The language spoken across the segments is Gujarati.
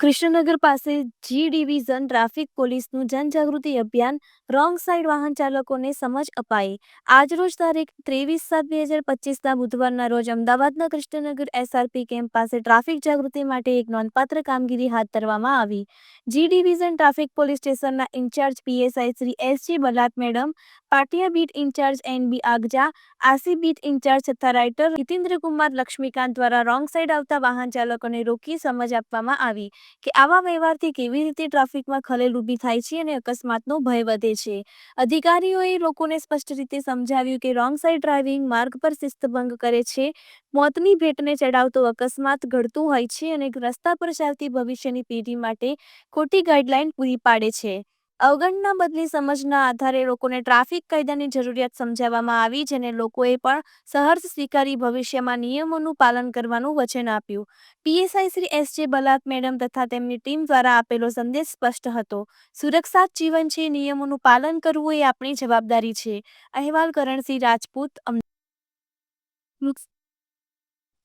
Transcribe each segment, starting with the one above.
કૃષ્ણનગર પાસે જી ડિવિઝન ટ્રાફિક પોલીસનું જનજાગૃતિ અભિયાન રોંગ સાઇડ વાહન ચાલકોને સમજ અપાઈ. આજરોજ તારીખ ત્રેવીસ સાત બે હજાર પચીસના બુધવારના રોજ અમદાવાદના કૃષ્ણનગર એસઆરપી કેમ્પ પાસે ટ્રાફિક જાગૃતિ માટે એક નોંધપાત્ર કામગીરી હાથ ધરવામાં આવી. જી ડિવિઝન ટ્રાફિક પોલીસ સ્ટેશનના incharge PSI Shri S G Balat madam, Patiya beat incharge N B Agja આસી beat in charge તથા રાઇટર હિતેન્દ્રકુમાર લક્ષ્મીકાંત દ્વારા રોંગ સાઇડ આવતા વાહન ચાલકોને રોકી સમજ આપવામાં આવી. કે આવા વ્યવહારથી કેવી રીતે ટ્રાફિકમાં ખલેલ ઊભી થાય છે અને અકસ્માતનો ભય વધે છે? અધિકારીઓએ લોકોને સ્પષ્ટ રીતે સમજાવ્યું કે રોંગ સાઇડ ડ્રાઇવિંગ માર્ગ પર શિસ્તભંગ કરે છે. મોતની ભેટને ચડાવતો અકસ્માત ઘડતું હોય છે અને રસ્તા પર ચાલતી ભવિષ્યની પેઢી માટે ખોટી ગાઈડલાઈન પૂરી પાડે છે. અવગણના બદલી સમજના આધારે લોકોને ટ્રાફિક કાયદાની જરૂરિયાત સમજાવવામાં આવી, જેને લોકોએ પણ સહર્ષ સ્વીકારી ભવિષ્યમાં નિયમોનું પાલન કરવાનું વચન આપ્યું. પીએસઆઈ શ્રી એસ જે બલાત મેડમ તથા તેમની ટીમ દ્વારા આપેલો સંદેશ સ્પષ્ટ હતો. સુરક્ષા જીવન છે, નિયમોનું પાલન કરવું એ આપણી જવાબદારી છે. અહેવાલ કરણસિંહ રાજપૂત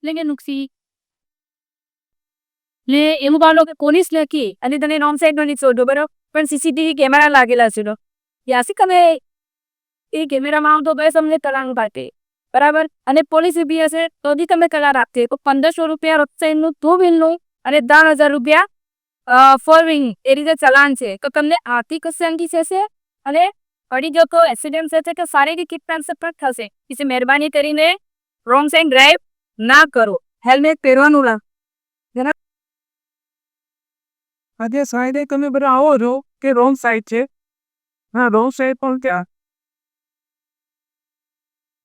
એટલે કે નુકસી ને એવું બાળો કે પોલીસ લખી અને તને રોંગ સાઈડ નો નહીં, શોધો, બરોબર? પણ સીસીટીવી કેમેરા લાગેલા છે તો યાસી તમે એ કેમેરામાં આવતો તો બસ અમને તલાંગ પાટે બરાબર? અને પોલીસ ઊભી હશે તો બી તમે કલાર આપશે તો પંદરસો રૂપિયા રોડ ટુ વ્હીલનું અને ત્રણ હજાર રૂપિયા ફોર વ્હીલ એ રીતે ચલાન છે. તો તમને આર્થિક અસંગી થશે અને પડી ગયો તો એક્સિડન્ટ થશે કે શારીરિક કીટનાશક પણ થશે. એટલે મહેરબાની કરીને રોંગ સાઈડ ડ્રાઈવ ના કરો. હેલ્મેટ પહેરવાનું ના આજે સાઈડે તમે બધા આવો છો કે રોંગ સાઈડ છે? હા, રોંગ સાઈડ પણ ક્યાં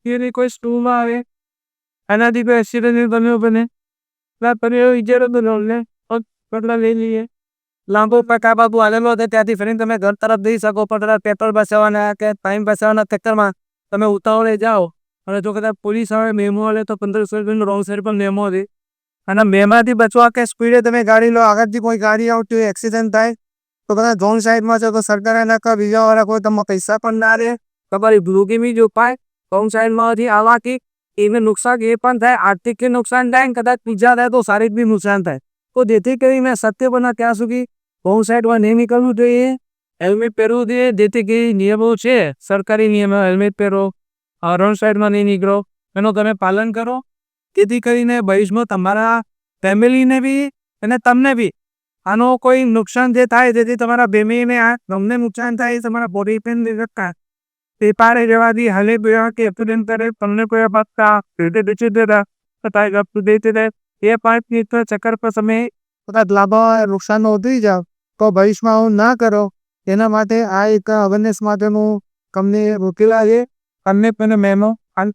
એની કોઈ સ્ટૂલમાં આવે? આનાથી કોઈ એક્સિડન્ટ બન્યો બને. તમે એવો વિચારો તો રોલને પગલાં લઈ લઈએ. લાંબો પકા બાબુ આવેલો હતો, ત્યાંથી ફરીને તમે ઘર તરફ જઈ શકો, પણ કદાચ પેટ્રોલ બસાવવાના કે ટાઈમ બસાવવાના ચક્કરમાં તમે ઉતાવળે જાઓ. અને જો કદાચ પોલીસ આવે, મેમો આવે, તો પંદરસો રૂપિયાનો રોંગ સાઈડ પણ મેમો છે. અને મેમાંથી બચવા કે સ્પીડે તમે ગાડી લો, આગળથી કોઈ ગાડી આવતી હોય એક્સિડન્ટ થાય, તો કદાચ રોંગ સાઈડમાં છો, તો સરકાર એના બીજાવાળા કોઈ તમને પૈસા પણ ના રહે તમારી ભૂગીમી જો પાય રોંગ સાઈડમાંથી આવવાથી એને નુકસાન એ પણ થાય આર્થિક નુકસાન થાય કદાચ બીજા થાય તો શારીરિક બી નુકસાન થાય. તો જેથી કરીને સત્ય બના ત્યાં સુધી રોંગ સાઈડમાં નહીં નીકળવું જોઈએ. હેલ્મેટ પહેરવું જોઈએ, જેથી કે નિયમો છે, સરકારી નિયમો હેલ્મેટ પહેરો રોંગ સાઈડમાં નહીં નીકળો. એનું તમે પાલન કરો. જેથી કરીને ભવિષ્યમાં તમારા ફેમિલીને બી અને તમને બી. આનો કોઈ નુકસાન જે થાય જેથી તમારા ફેમિલીને આ તમને નુકસાન થાય તમારા બોડી પેન શકતા તે પારે જવાથી હલે પીવા કે એક્સિડન્ટ કરે તમને કોઈ પાકતા રીતે બેચી દેતા થાય ગપ દેતી રહે. એ પાંચ મિનિટ ચક્કર પર તમે કદાચ લાભો નુકસાન ઉતરી જાઓ, તો ભવિષ્યમાં આવું ના કરો. એના માટે આ એક અવેરનેસ માટેનું કંપની રોકેલા છે. અને પણ મેમો